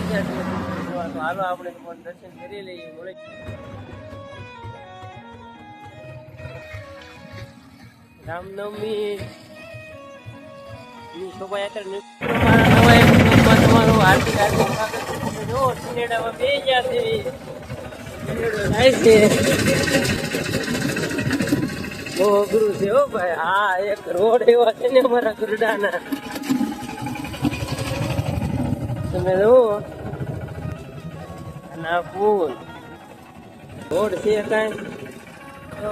આવી છે દર્શન કરી લઈએ રામનવમી ની તમારું હાર્દિક હાર્દિક સ્વાગત સિનેડામાં બે ગયા બહુ અઘરું છે હો ભાઈ હા એક રોડ એવા છે ને અમારા ગુરડાના તમે જુઓ. આ છે કાંઈ. તો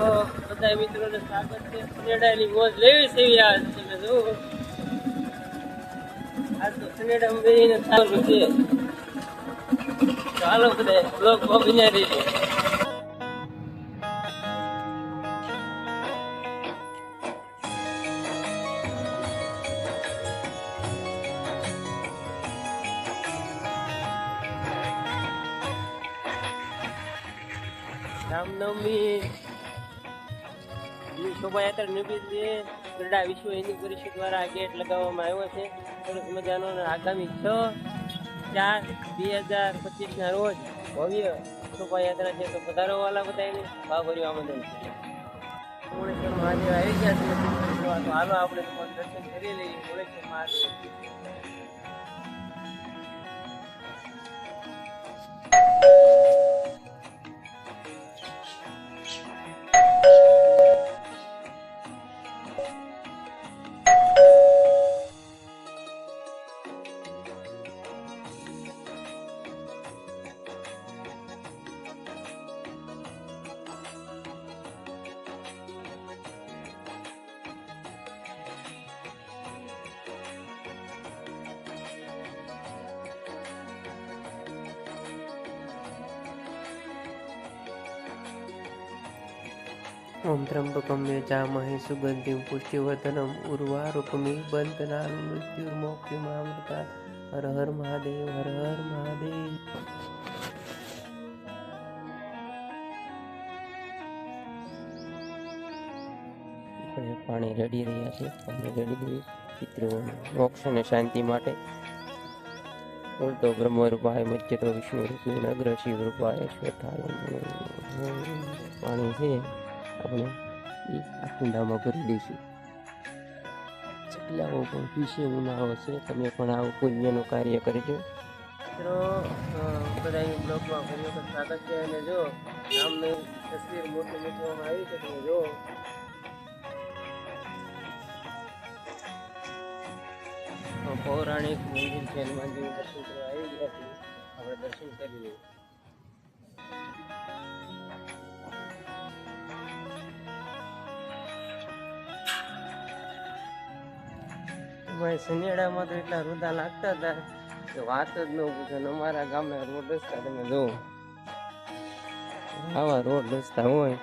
બધા મિત્રોને સ્વાગત છે. સનેડાની મોજ લેવી છે આજ તમે જુઓ આજ તો સનેડા બેસીને ચાલુ છે ચાલો બધા બ્લોગ બન્યા રહીએ રામનવમી શોભાયાત્રા નિમિત્તે ગરડા વિશ્વ હિન્દુ પરિષદ દ્વારા આ ગેટ લગાવવામાં આવ્યો છે. સરસ મજાનો આગામી છ, ચાર, બે હજાર પચીસના રોજ ભવ્ય શોભાયાત્રા છે તો વધારોવાલા બધાને ભાવ ભર્યું આમંત્રણ છે મુળેશ્વર મહાદેવ આવી ગયા છે. તો હાલો આપણે દર્શન કરી લઈએ. મુળેશ્વર મહાદેવ. ઓમ ત્રંબકમ યજામહે સુગંધિમ પુષ્ટિવર્ધનમ ઉર્વારુકમિ બંધનાન મૃત્યુર્મોક્ષિમામૃતા હર હર મહાદેવ, હર હર મહાદેવ. પાણી રેડી રહ્યા છે પાણી રેડી દઈએ પિતૃઓ મોક્ષ અને શાંતિ માટે ઉલટો બ્રહ્મ રૂપાય મધ્ય તો વિષ્ણુ રૂપી અગ્ર શિવ રૂપાય પાણી છે. આપણે એ આ કુંડામાં ભરી દઈશું. ચકલાઓ પણ પીશે ઉનાળો છે, તમે પણ આવું પુણ્યનું કાર્ય કરજો. મિત્રો બધા બ્લોગમાં ફરી વખત સ્વાગત છે અને જો રામની તસવીર મોટી મૂકવામાં આવી છે, તમે જો પૌરાણિક મંદિર છે, હનુમાનજીનું દર્શન કરવા આવી ગયા છીએ. આપણે દર્શન કરી લઈએ. ભાઈ શનિયાળામાં તો એટલા રૂદા લાગતા હતા કે વાત જ ન પૂછે. અમારા ગામના રોડ રસ્તા, તમે જોવો આવા રોડ રસ્તા હોય,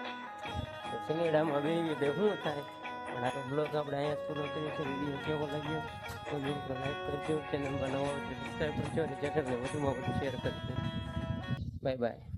તો શનિયાળામાં બેવી રીતે શું થાય? પણ આ બ્લોગ આપણે અહીંયા પૂરો કરીએ છીએ વીડિયો કેવો લાગ્યો? તો મિત્રો લાઈક કરજો ચેનલ બનાવો સબસ્ક્રાઈબ કરજો અને ચેનલને વધુમાં વધુ શેર કરજો. Bye bye